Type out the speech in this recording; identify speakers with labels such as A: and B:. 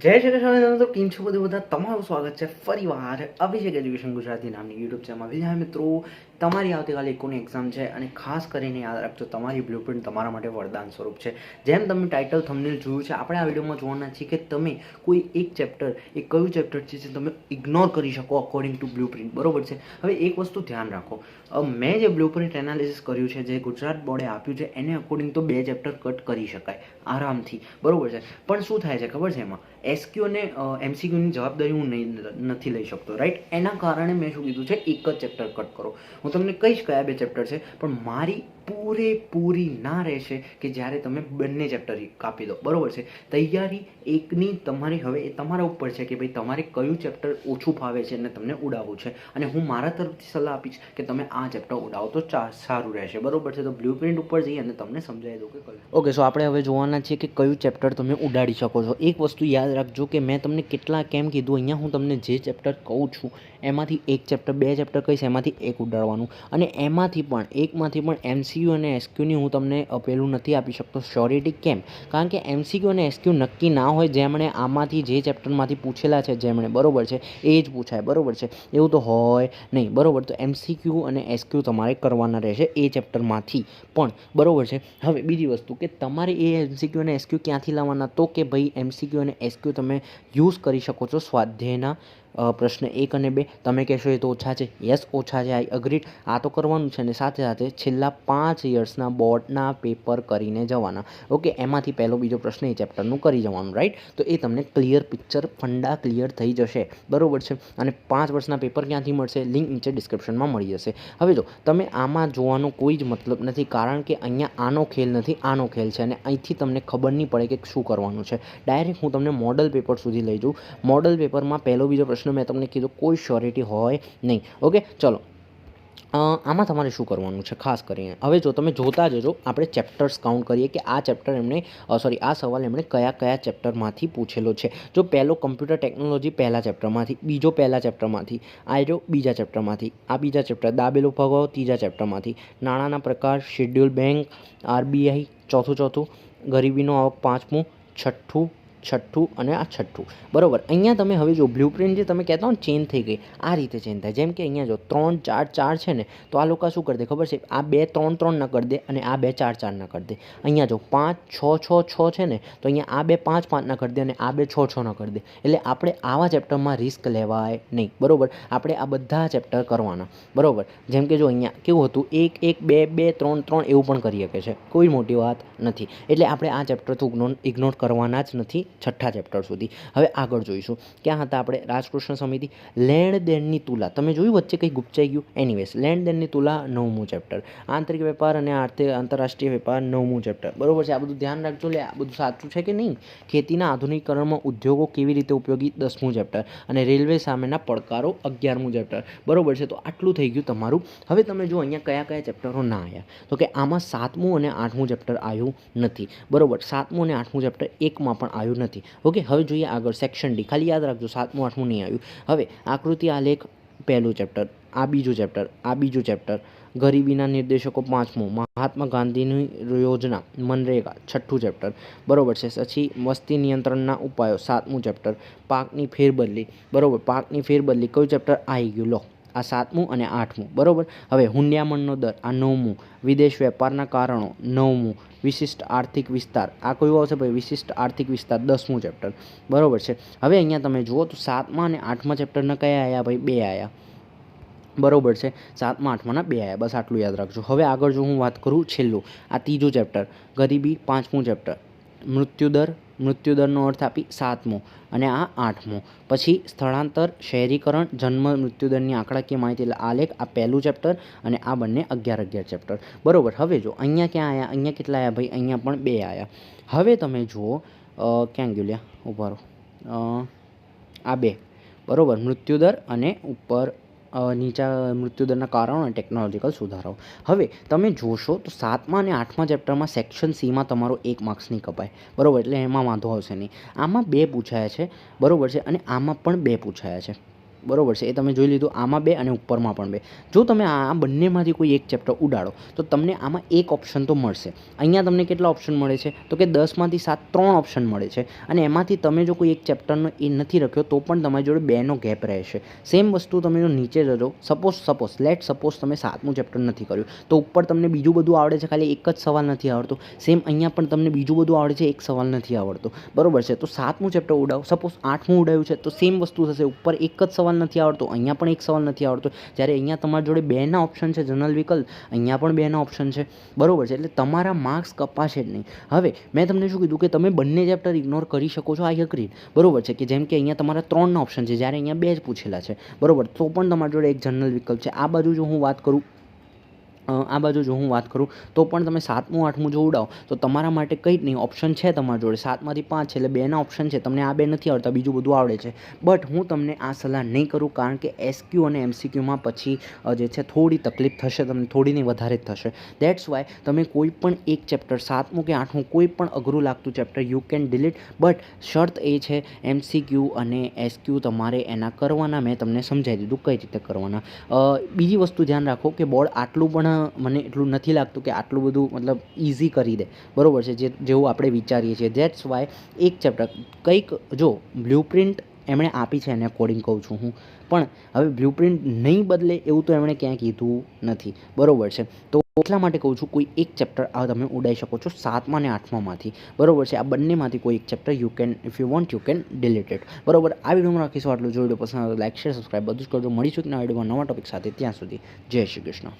A: જય શ્રી કૃષ્ણ તો કેમ છો બધું બધા? તમારું સ્વાગત છે ફરીવાર અભિષેક એજ્યુકેશન ગુજરાતી નામની યુટ્યુબ ચેનલમાં વિજય મિત્રો, તમારી આવતીકાલે એકોની એક્ઝામ છે અને ખાસ કરીને યાદ રાખજો, તમારી બ્લુપ્રિન્ટ તમારા માટે વરદાન સ્વરૂપ છે. જેમ તમે ટાઇટલ થંબનેલ જોયું છે, આપણે આ વિડીયોમાં જોવાના છીએ કે તમે કોઈ એક ચેપ્ટર એ કયું ચેપ્ટર છે જે તમે ઇગ્નોર કરી શકો અકોર્ડિંગ ટુ બ્લુપ્રિન્ટ બરોબર છે? હવે એક વસ્તુ ધ્યાન રાખો. મેં જે બ્લુપ્રિન્ટ એનાલિસિસ કર્યું છે, જે ગુજરાત બોર્ડે આપ્યું છે, એને અકોર્ડિંગ તો બે ચેપ્ટર કટ કરી શકાય, આરામથી. બરાબર છે? પણ શું થાય છે ખબર છે એમાં? એસક્યુ અને એમસીક્યુની જવાબદારી હું નહીં, નથી લઈ શકતો રાઈટ એના કારણે મેં શું કીધું છે, એક જ ચેપ્ટર કટ કરો. હું તમને કહીશ કયા બે ચેપ્ટર છે, પણ મારી પૂરેપૂરી ના રહેશે કે જ્યારે તમે બંને ચેપ્ટર કાપી દો. બરાબર છે? તૈયારી એકની તમારી હવે એ તમારા ઉપર છે કે ભાઈ તમારે કયું ચેપ્ટર ઓછું ફાવે છે અને તમને ઉડાવવું છે. અને હું મારા તરફથી સલાહ આપીશ કે તમે આ ચેપ્ટર ઉડાવો તો સારું રહેશે. બરાબર છે? તો બ્લુ ઉપર જઈએ અને તમને સમજાવી દઉં કે ઓકે સો આપણે હવે જોવાના છીએ કે કયું ચેપ્ટર તમે ઉડાડી શકો છો. એક વસ્તુ યાદ રાખજો કે મેં તમને કેટલા કેમ કીધું, અહીંયા હું તમને જે ચેપ્ટર કહું છું, એમાંથી એક ચેપ્ટર બે ચેપ્ટર કહીશ, એમાંથી એક ઉડાડવાનું. અને એમાંથી પણ, એકમાંથી પણ એમસીયુ અને એસક્યુની હું તમને પેલું નથી આપી શકતો. શ્યોરિટી કેમ? કારણ કે એમસીક્યુ અને એસક્યુ નક્કી ના હોય જેમણે આમાંથી જે ચેપ્ટરમાંથી પૂછેલા છે, જેમણે બરોબર છે, એ જ પૂછાય. બરોબર છે? એવું તો હોય નહીં. બરોબર? તો એમસીક્યુ અને એસક્યુ તમારે કરવાના રહેશે એ ચેપ્ટરમાંથી. પણ બરોબર છે? હવે બીજી વસ્તુ કે તમારે એ એમસીક્યુ અને એસક્યુ ક્યાંથી લાવવાના? તો કે ભાઈ એમસીક્યુ અને એસક્યુ તમે યુઝ કરી શકો છો સ્વાધ્યાયના પ્રશ્ન એક અને બે. તમે કહેશો એ તો ઓછા છે. યસ, ઓછા છે. I agreed. આ તો કરવાનું છે અને સાથે સાથે છેલ્લા પાંચ યર્સના બોર્ડના પેપર કરીને જવાના. ઓકે, એમાંથી પહેલો બીજો પ્રશ્ન એ ચેપ્ટરનું કરી જવાનું, રાઈટ? તો એ તમને ક્લિયર પિક્ચર, ફંડા ક્લિયર થઈ જશે. બરોબર છે? અને પાંચ વર્ષના પેપર ક્યાંથી મળશે? લિંક નીચે ડિસ્ક્રિપ્શનમાં મળી જશે. હવે જો, તમે આમાં જોવાનો કોઈ જ મતલબ નથી, કારણ કે અહીંયા આનો ખેલ નથી, આનો ખેલ છે. અને અહીંથી તમને ખબર નહીં પડે કે શું કરવાનું છે. ડાયરેક્ટ હું તમને મોડલ પેપર સુધી લઈ જઉં. મોડલ પેપરમાં પહેલો બીજો પ્રશ્ન મેં તમને કીધું, કોઈ શ્યોરિટી હોય નહીં. ઓકે ચલો. આમાં તમારે શું કરવાનું છે? ખાસ કરીને. હવે જો તમે જોતા જજો, આપણે ચેપ્ટર્સ કાઉન્ટ કરીએ કે આ ચેપ્ટર એમણે સોરી આ સવાલ એમણે કયા કયા ચેપ્ટરમાંથી પૂછેલો છે. જો પહેલો કમ્પ્યુટર ટેકનોલોજી પહેલા ચેપ્ટરમાંથી બીજો પહેલા ચેપ્ટરમાંથી આ રહ્યો બીજા ચેપ્ટરમાંથી આ બીજા ચેપ્ટર દાબેલો ભગાવો ત્રીજા ચેપ્ટરમાંથી નાણાંના પ્રકાર શેડ્યુલ બેંક આરબીઆઈ ચોથું ચોથું, ગરીબીનો આવક પાંચમું, છઠ્ઠું છઠ્ઠું અને આ છઠ્ઠું. બરોબર, અહીંયા તમે હવે જો બ્લુપ્રિન્ટ જે તમે કહેતા હો ચેન્જ થઈ ગઈ, આ રીતે ચેન્જ થાય. જેમ કે અહીંયા જો ત્રણ ચાર ચાર છે ને, તો આ લોકો શું કરી દે ખબર છે? આ બે ત્રણ ત્રણ ન કરી દે અને આ બે ચાર ચાર ન કરી દે. અહીંયા જો પાંચ છ છ છ છે ને, તો અહીંયા આ બે પાંચ પાંચ ન કરી દે અને આ બે છ છ ન કરી દે. એટલે આપણે આવા ચેપ્ટરમાં રિસ્ક લેવાય નહીં. બરોબર? આપણે આ બધા ચેપ્ટર કરવાના. બરાબર? જેમ કે જો અહીંયા કેવું હતું, એક એક, બે બે, ત્રણ ત્રણ એવું પણ કરી શકે છે. કોઈ મોટી વાત નથી. એટલે આપણે આ ચેપ્ટર તો ઇગ્નોર કરવાના જ નથી. છઠ્ઠા ચેપ્ટર સુધી. હવે આગળ જોઈશું. ક્યાં હતા આપણે? રાજકૃષ્ણ સમિતિ. લેણ દેણની તુલા. તમે જોયું વચ્ચે કંઈ ગુપચાઈ ગયું? એનીવેઝ લેણ દેણની તુલા નવમું ચેપ્ટર આંતરિક વેપાર અને આર્થિક, આંતરરાષ્ટ્રીય વેપાર નવમું ચેપ્ટર બરાબર છે? આ બધું ધ્યાન રાખજો લે. આ બધું સાચું છે કે નહીં? ખેતીના આધુનિકરણમાં ઉદ્યોગો કેવી રીતે ઉપયોગી? દસમું ચેપ્ટર અને રેલવે સામેના પડકારો અગિયારમું ચેપ્ટર બરોબર છે? તો આટલું થઈ ગયું તમારું. હવે તમે જો અહીંયા કયા કયા ચેપ્ટરો ના આવ્યા તો કે આમાં સાતમું અને આઠમું ચેપ્ટર આવ્યું નથી. બરોબર? સાતમું અને આઠમું ચેપ્ટર એકમાં પણ આવ્યું નથી. ઓકે, હવે જોઈએ આગળ સેક્શન ડી ખાલી યાદ રાખજો, સાતમું, આઠમું નહીં આવ્યું. હવે, આકૃતિ આલેખ પહેલું ચેપ્ટર આ બીજું ચેપ્ટર આ બીજું ચેપ્ટર ગરીબીના નિર્દેશકો પાંચમું, મહાત્મા ગાંધીની યોજના, મનરેગા, છઠ્ઠું ચેપ્ટર બરોબર છે, પછી વસ્તી નિયંત્રણના ઉપાયો, સાતમું ચેપ્ટર પાકની ફેરબદલી, બરોબર, પાકની ફેરબદલી કયું ચેપ્ટર આવી ગયું. લો. આ સાતમું અને આઠમું, બરાબર? હવે હુંડિયામણનો દર, આ નવમું. વિદેશ વેપારના કારણો, નવમું. વિશિષ્ટ આર્થિક વિસ્તાર, આ કયું આવશે ભાઈ? વિશિષ્ટ આર્થિક વિસ્તાર, દસમું ચેપ્ટર બરોબર છે? હવે અહીંયા તમે જુઓ તો સાતમા અને આઠમા ચેપ્ટરના કયા આવ્યા ભાઈ? બે આવ્યા બરોબર છે? સાતમા આઠમાના બે આવ્યા બસ આટલું યાદ રાખજો. હવે આગળ જો હું વાત કરું છેલ્લું, આ ત્રીજું ચેપ્ટર ગરીબી પાંચમું ચેપ્ટર મૃત્યુદર મૃત્યુદરનો અર્થ આપી સાતમો અને આ આઠમો. પછી સ્થળાંતર, શહેરીકરણ, જન્મ મૃત્યુદરની આંકડાકીય માહિતી એટલે આલેખ, આ પહેલું ચેપ્ટર અને આ બંને અગિયાર અગિયાર ચેપ્ટર. બરોબર, હવે જો, અહીંયા ક્યાં આવ્યા અહીંયા કેટલા આવ્યા ભાઈ? અહીંયા પણ બે આવ્યા હવે તમે જુઓ ક્યાં ગયું લ્યા? ઊભા રહો. આ બે. બરાબર મૃત્યુદર અને ઉપર નીચા મૃત્યુદરના કારણો અને ટેકનોલોજીકલ સુધારાઓ. હવે, તમે જોશો તો સાતમા અને આઠમા ચેપ્ટરમાં સેક્શન સીમાં તમારો એક માર્ક્સ નહીં કપાય. બરાબર, એટલે એમાં વાંધો આવશે નહીં. આમાં બે પૂછાયા છે, બરાબર છે, અને આમાં પણ બે પૂછાયા છે. બરોબર છે, એ તમે જોઈ લીધું, આમાં બે અને ઉપરમાં પણ બે. જો તમે આ બંનેમાંથી કોઈ એક ચેપ્ટર ઉડાડો, તો તમને આમાં એક ઓપ્શન તો મળશે. અહીંયા તમને કેટલા ઓપ્શન મળે છે? તો કે દસમાંથી સાત ત્રણ ઓપ્શન મળે છે. અને એમાંથી તમે જો કોઈ એક ચેપ્ટરનો એ નથી રખ્યો, તો પણ તમારી જોડે બેનો ગેપ રહેશે. સેમ વસ્તુ તમે જો નીચે જજો. સપોઝ સપોઝ લેટ સપોઝ તમે સાતમું ચેપ્ટર નથી કર્યું, તો ઉપર તમને બીજું બધું આવડે છે, ખાલી એક જ સવાલ નથી આવડતો. સેમ અહીંયા પણ તમને બીજું બધું આવડે છે, એક સવાલ નથી આવડતો. બરોબર છે, તો સાતમું ચેપ્ટર ઉડાવો. સપોઝ આઠમું ઉડાવ્યું છે, તો સેમ વસ્તુ થશે. ઉપર એક જ સવાલ નથી આવડતો, અહીંયા પણ એક સવાલ નથી આવડતો. જ્યારે અહીંયા તમારી જોડે બેના ઓપ્શન છે જનરલ વિકલ્પ અહીંયા પણ બેના ઓપ્શન છે. બરોબર છે, એટલે તમારા માર્ક્સ કપાશે જ નહીં. હવે, મેં તમને શું કીધું કે તમે બંને ચેપ્ટર ઇગ્નોર કરી શકો છો આઈ અગ્રી બરોબર છે કે જેમ કે અહીંયા તમારા ત્રણના ઓપ્શન છે, જ્યારે અહીંયા બે જ પૂછેલા છે. બરોબર, તો પણ તમારી જોડે એક જનરલ વિકલ્પ છે. આ બાજુ જો હું વાત કરું આ બાજુ જો હું વાત કરું, તો પણ તમે સાતમું, આઠમું જો ઉડાવો, તો તમારા માટે કંઈ જ નહીં ઓપ્શન છે તમારા જોડે. સાતમાંથી પાંચ છે એટલે બેના ઓપ્શન છે, તમને આ બે નથી આવડતા, બીજું બધું આવડે છે. બટ હું તમને આ સલાહ નહીં કરું, કારણ કે એસક્યુ અને એમસીક્યુમાં પછી જે છે થોડી તકલીફ થશે, તમને થોડી નહીં, વધારે જ થશે. દેટ્સ વાય તમે કોઈ પણ એક ચેપ્ટર સાતમું કે આઠમું, કોઈ પણ અઘરું લાગતું chapter you can delete but શરત એ છે એમસીક્યુ અને એસક્યુ તમારે એના કરવાના, મેં તમને સમજાવી દીધું કઈ રીતે કરવાના. બીજી વસ્તુ ધ્યાન રાખો કે બોર્ડ આટલું પણ મને એટલું નથી લાગતું કે આટલું બધું મતલબ ઇઝી કરી દે. બરાબર છે, જે જેવું આપણે વિચારીએ છીએ. દેટ્સ વાય એક ચેપ્ટર કંઈક જો બ્લુપ્રિન્ટ એમણે આપી છે એને અકોર્ડિંગ કહું છું હું. પણ હવે બ્લુપ્રિન્ટ નહીં બદલે એવું તો એમણે ક્યાંય કીધું નથી. બરોબર છે. તો એટલા માટે કહું છું, કોઈ એક ચેપ્ટર આ તમે ઉડાઈ શકો છો સાતમા અને આઠમામાંથી. બરોબર છે, આ બંનેમાંથી કોઈ એક chapter you can if you want you can delete it બરોબર, આ વિડીયોમાં રાખીશું આટલું. જોઈ લો પસંદ લાઈક શેર સબસ્ક્રાઈબ બધું જ કરજો. મળીશું નવા વિડીયોમાં નવા ટોપિક સાથે. ત્યાં સુધી જય શ્રી કૃષ્ણ.